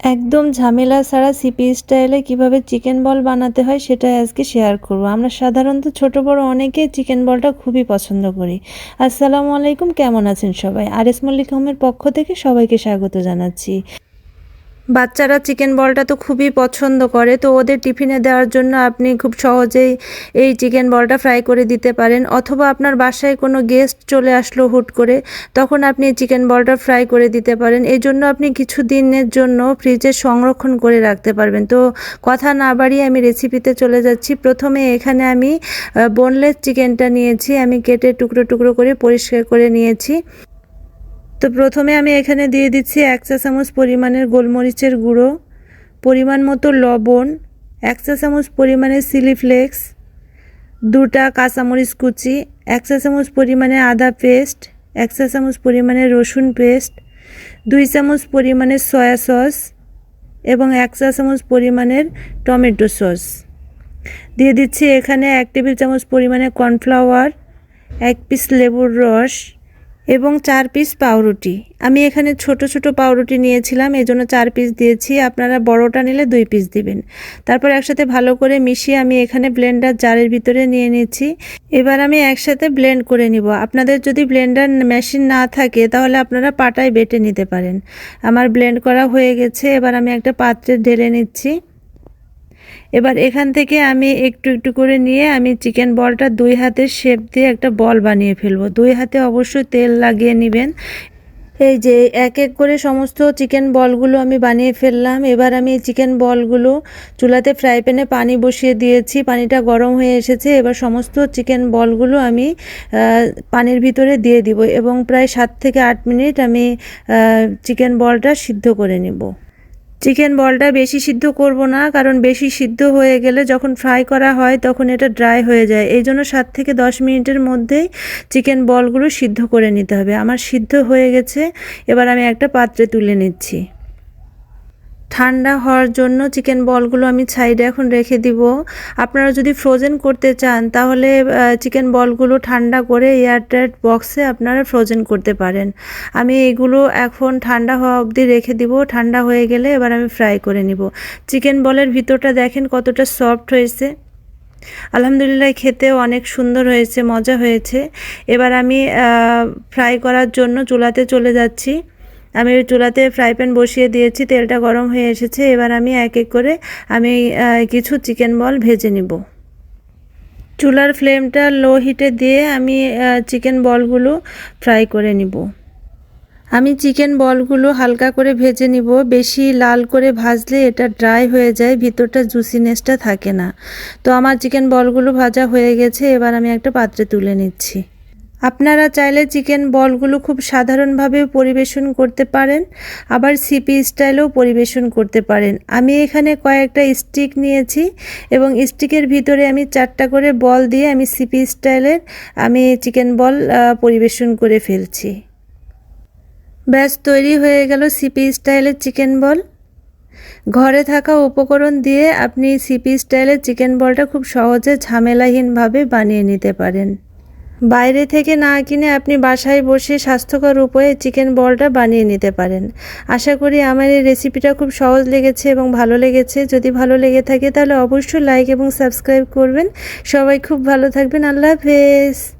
একদম ঝামেলা ছাড়া সিপি স্টাইলে কীভাবে চিকেন বল বানাতে হয় সেটাই আজকে শেয়ার করব। আমরা সাধারণত ছোট বড় অনেকেই চিকেন বলটা খুবই পছন্দ করি। আসসালামু আলাইকুম, কেমন আছেন সবাই? আর এস মল্লিক হোমের পক্ষ থেকে সবাইকে স্বাগত জানাচ্ছি। বাচ্চারা চিকেন বলটা তো খুবই পছন্দ করে, তো ওদের টিফিনে দেওয়ার জন্য আপনি খুব সহজেই এই চিকেন বলটা ফ্রাই করে দিতে পারেন। অথবা আপনার বাসায় কোনো গেস্ট চলে আসলো হুট করে, তখন আপনি চিকেন বলটা ফ্রাই করে দিতে পারেন। এই জন্য আপনি কিছু দিনের জন্য ফ্রিজে সংরক্ষণ করে রাখতে পারবেন। তো কথা না বাড়িয়ে আমি রেসিপিতে চলে যাচ্ছি। প্রথমে এখানে আমি বোনলেস চিকেনটা নিয়েছি, আমি কেটে টুকরো টুকরো করে পরিষ্কার করে নিয়েছি। তো প্রথমে আমি এখানে দিয়ে দিচ্ছি এক চা চামচ পরিমাণের গোলমরিচের গুঁড়ো, পরিমাণ মতো লবণ, এক চা চামচ পরিমাণের চিলি ফ্লেক্স, দুটা কাঁচামরিচ কুচি, এক চা চামচ পরিমাণে আদা পেস্ট, এক চা চামচ পরিমাণে রসুন পেস্ট, দুই চামচ পরিমাণের সয়া সস এবং এক চা চামচ পরিমাণের টমেটো সস। দিয়ে দিচ্ছি এখানে এক টেবিল চামচ পরিমাণে কর্নফ্লাওয়ার, এক পিস লেবুর রস এবং চার পিস পাউরুটি। আমি এখানে ছোট ছোট পাউরুটি নিয়েছিলাম এই জন্য চার পিস দিয়েছি। আপনারা বড়টা নিলে দুই পিস দিবেন। তারপর একসাথে ভালো করে মিশিয়ে আমি এখানে ব্লেন্ডার জারের ভিতরে নিয়ে নিচ্ছি এবার আমি একসাথে ব্লেন্ড করে নিব। আপনাদের যদি ব্লেন্ডার মেশিন না থাকে, তাহলে আপনারা পাটায় বেটে নিতে পারেন। আমার ব্লেন্ড করা হয়ে গেছে। এবার আমি একটা পাত্রে ঢেলে নিচ্ছি। এবার এখান থেকে আমি একটু একটু করে নিয়ে আমি চিকেন বলটা দুই হাতের শেপ দিয়ে একটা বল বানিয়ে ফেলব। দুই হাতে অবশ্যই তেল লাগিয়ে নেবেন। এই যে এক এক করে সমস্ত চিকেন বলগুলো আমি বানিয়ে ফেললাম। এবার আমি চিকেন বলগুলো চুলাতে ফ্রাই প্যানে পানি বসিয়ে দিয়েছি। পানিটা গরম হয়ে এসেছে। এবার সমস্ত চিকেন বলগুলো আমি পানির ভিতরে দিয়ে দিব এবং প্রায় সাত থেকে আট মিনিট আমি চিকেন বলটা সিদ্ধ করে নেব। চিকেন বলটা বেশি সিদ্ধ করব না, কারণ বেশি সিদ্ধ হয়ে গেলে যখন ফ্রাই করা হয় তখন এটা ড্রাই হয়ে যায়। এই জন্য সাত থেকে দশ মিনিটের মধ্যেই চিকেন বলগুলো সিদ্ধ করে নিতে হবে। আমার সিদ্ধ হয়ে গেছে, এবার আমি একটা পাত্রে তুলে নিচ্ছি। ঠান্ডা হওয়ার জন্য চিকেন বলগুলো আমি সাইডে এখন রেখে দিব। আপনারা যদি ফ্রোজেন করতে চান, তাহলে চিকেন বলগুলো ঠান্ডা করে এয়ারটাইট বক্সে আপনারা ফ্রোজেন করতে পারেন। আমি এগুলো এখন ঠান্ডা হওয়া অবধি রেখে দিব। ঠান্ডা হয়ে গেলে এবার আমি ফ্রাই করে নিব। চিকেন বলের ভিতরটা দেখেন কতটা সফট হয়েছে। আলহামদুলিল্লাহ খেতেও অনেক সুন্দর হয়েছে, মজা হয়েছে। এবার আমি ফ্রাই করার জন্য চুলাতে চলে যাচ্ছি। আমি চুলাতে ফ্রাই প্যান বসিয়ে দিয়েছি, তেলটা গরম হয়ে এসেছে, এবার আমি এক এক করে আমি কিছু চিকেন বল ভেজে নিব। চুলার ফ্লেমটা লো হিটে দিয়ে আমি চিকেন বলগুলো ফ্রাই করে নিব। আমি চিকেন বলগুলো হালকা করে ভেজে নিব, বেশি লাল করে ভাজলে এটা ড্রাই হয়ে যায়, ভিতরটা জুসিনেসটা থাকে না। তো আমার চিকেন বলগুলো ভাজা হয়ে গেছে, এবার আমি একটা পাত্রে তুলে নিচ্ছি। আপনারা চাইলে চিকেন বলগুলো খুব সাধারণভাবেও পরিবেশন করতে পারেন, আবার সিপি স্টাইলেও পরিবেশন করতে পারেন। আমি এখানে কয়েকটা স্টিক নিয়েছি এবং স্টিকের ভিতরে আমি চারটা করে বল দিয়ে আমি সিপি স্টাইলের আমি চিকেন বল পরিবেশন করে ফেলছি। ব্যাস, তৈরি হয়ে গেল সিপি স্টাইলের চিকেন বল। ঘরে থাকা উপকরণ দিয়ে আপনি সিপি স্টাইলের চিকেন বলটা খুব সহজে ঝামেলাহীনভাবে বানিয়ে নিতে পারেন। বাইরে থেকে না কিনে আপনি বাসায় বসে স্বাস্থ্যকর উপায়ে চিকেন বলটা বানিয়ে নিতে পারেন। আশা করি আমার এই রেসিপিটা খুব সহজ লেগেছে এবং ভালো লেগেছে। যদি ভালো লেগে থাকে তাহলে অবশ্যই লাইক এবং সাবস্ক্রাইব করবেন। সবাই খুব ভালো থাকবেন। আল্লাহ হাফেজ।